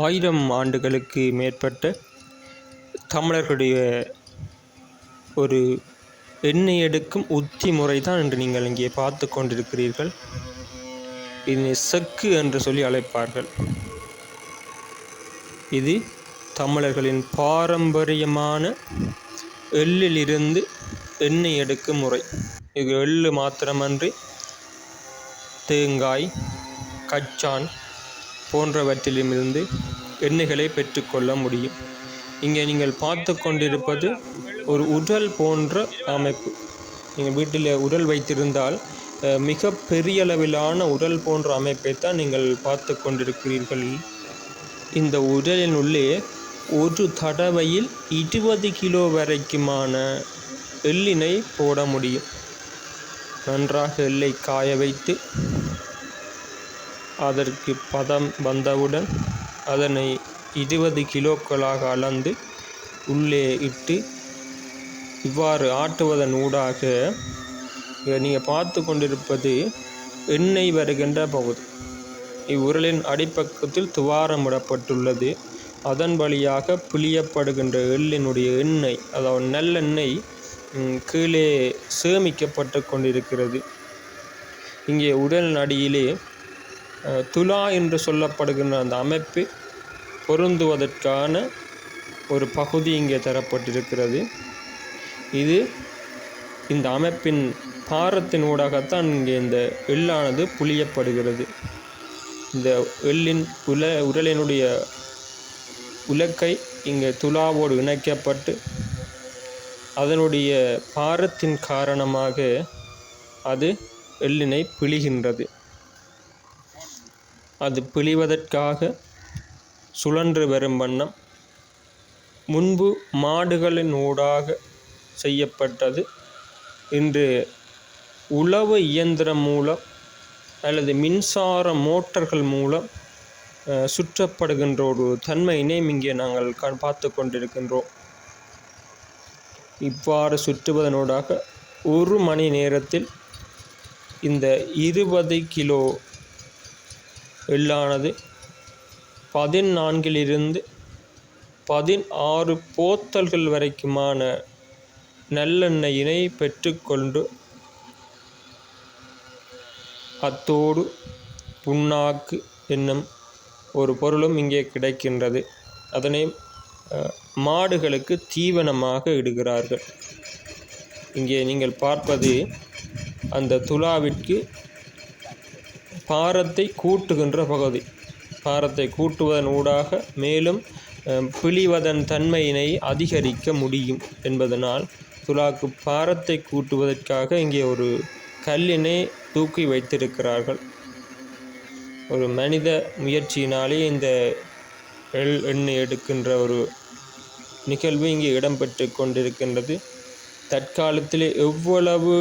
ஆயிரம் ஆண்டுகளுக்கு மேற்பட்ட தமிழர்களுடைய ஒரு எண்ணெய் எடுக்கும் உத்தி முறை தான் என்று நீங்கள் இங்கே பார்த்து கொண்டிருக்கிறீர்கள். இதனை செக்கு என்று சொல்லி அழைப்பார்கள். இது தமிழர்களின் பாரம்பரியமான எள்ளிலிருந்து எண்ணெய் எடுக்கும் முறை. இது எள்ளு மாத்திரமன்றி தேங்காய் கச்சான் போன்றவற்றிலுமிருந்து எண்ணெய்களை பெற்றுக்கொள்ள முடியும். இங்கே நீங்கள் பார்த்து கொண்டிருப்பது ஒரு உடல் போன்ற அமைப்பு. நீங்கள் வீட்டில் உடல் வைத்திருந்தால் மிக பெரிய அளவிலான உடல் போன்ற அமைப்பை தான் நீங்கள் பார்த்து கொண்டிருக்கிறீர்கள். இந்த உடலின் உள்ளே ஒரு தடவையில் இருபது கிலோ வரைக்குமான எள்ளினை போட முடியும். நன்றாக எல்லை காய வைத்து அதற்கு பதம் வந்தவுடன் அதனை இருபது கிலோக்களாக அளந்து உள்ளே இட்டு இவ்வாறு ஆட்டுவதன் ஊடாக நீங்கள் பார்த்து கொண்டிருப்பது எண்ணெய் வருகின்ற பகுதி. இவ்வுரலின் அடிப்பக்கத்தில் துவாரம் விடப்பட்டுள்ளது அதன் வழியாக பிழியப்படுகின்ற எள்ளினுடைய எண்ணெய் அதாவது நல்லெண்ணெய் கீழே சேமிக்கப்பட்டு கொண்டிருக்கிறது. இங்கே உடல் நடியிலே துலா என்று சொல்லப்படுகின்ற அந்த அமைப்பு பொருந்துவதற்கான ஒரு பகுதி இங்கே தரப்பட்டிருக்கிறது. இது இந்த அமைப்பின் பாரத்தின் ஊடாகத்தான் இங்கே இந்த எள்ளானது புளியப்படுகிறது. இந்த எள்ளின் உல உடலினுடைய உலக்கை இங்கே துலாவோடு இணைக்கப்பட்டு அதனுடைய பாரத்தின் காரணமாக அது எள்ளினை பிழிகின்றது. அது பிழிவதற்காக சுழன்று வரும் வண்ணம். முன்பு மாடுகளின் ஊடாக செய்யப்பட்டது. இன்று உழவு இயந்திரம் மூலம் அல்லது மின்சார மோட்டார்கள் மூலம் சுற்றப்படுகின்ற ஒரு தன்மையினை இங்கே நாங்கள் கண் பார்த்து கொண்டிருக்கின்றோம். இவ்வாறு சுற்றுவதனூடாக ஒரு மணி நேரத்தில் இந்த இருபது கிலோ எள்ளானது. பதினான்கிலிருந்து பதினாறு போத்தல்கள் வரைக்குமான நல்லெண்ணெயினை பெற்றுக்கொண்டு அத்தோடு புண்ணாக்கு என்னும் ஒரு பொருளும் இங்கே கிடைக்கின்றது. அதனை மாடுகளுக்கு தீவனமாக இடுகிறார்கள். இங்கே நீங்கள் பார்ப்பது அந்த துலாவிற்கு பாரத்தை கூட்டுகின்ற பகுதி. பாரத்தை கூட்டுவதன் ஊடாக மேலும் பிழிவதன் தன்மையினை அதிகரிக்க முடியும் என்பதனால் துலாக்கு பாரத்தை கூட்டுவதற்காக இங்கே ஒரு கல்லினை தூக்கி வைத்திருக்கிறார்கள். ஒரு மனித முயற்சியினாலே இந்த எள் எண்ணெய் எடுக்கின்ற ஒரு நிகழ்வு இங்கே இடம்பெற்று கொண்டிருக்கின்றது. தற்காலத்திலே எவ்வளவு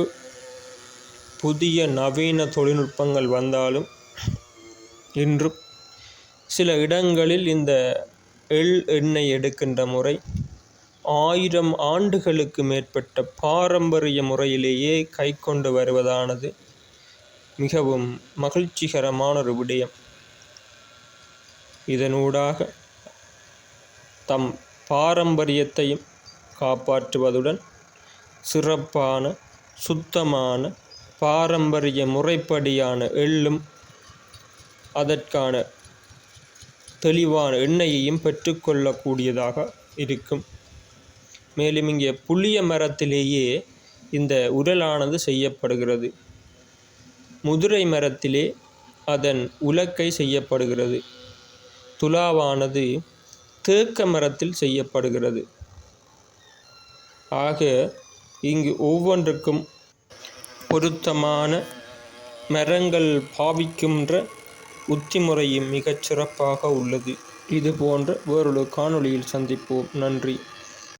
புதிய நவீன தொழில்நுட்பங்கள் வந்தாலும் இன்றும் சில இடங்களில் இந்த எள் எண்ணெய் எடுக்கின்ற முறை ஆயிரம் ஆண்டுகளுக்கு மேற்பட்ட பாரம்பரிய முறையிலேயே கைக்கொண்டு வருவதானது மிகவும் மகிழ்ச்சிகரமான ஒரு விடயம். இதனூடாக தம் பாரம்பரியத்தையும் காப்பாற்றுவதுடன் சிறப்பான சுத்தமான பாரம்பரிய முறைப்படியான எள்ளும் அதற்கான தெளிவான எண்ணெயையும் பெற்றுக்கொள்ளக்கூடியதாக இருக்கும். மேலும் இங்கே புளிய மரத்திலேயே இந்த உடலானது செய்யப்படுகிறது. முதுரை மரத்திலே அதன் உலக்கை செய்யப்படுகிறது. துலாவானது தேக்க மரத்தில் செய்யப்படுகிறது. ஆக இங்கு ஒவ்வொன்றுக்கும் பொருத்தமான மரங்கள் பாவிக்கின்ற உத்திமுறையும் மிகச் சிறப்பாக உள்ளது. இது போன்ற வேறொரு காணொளியில் சந்திப்போம். நன்றி.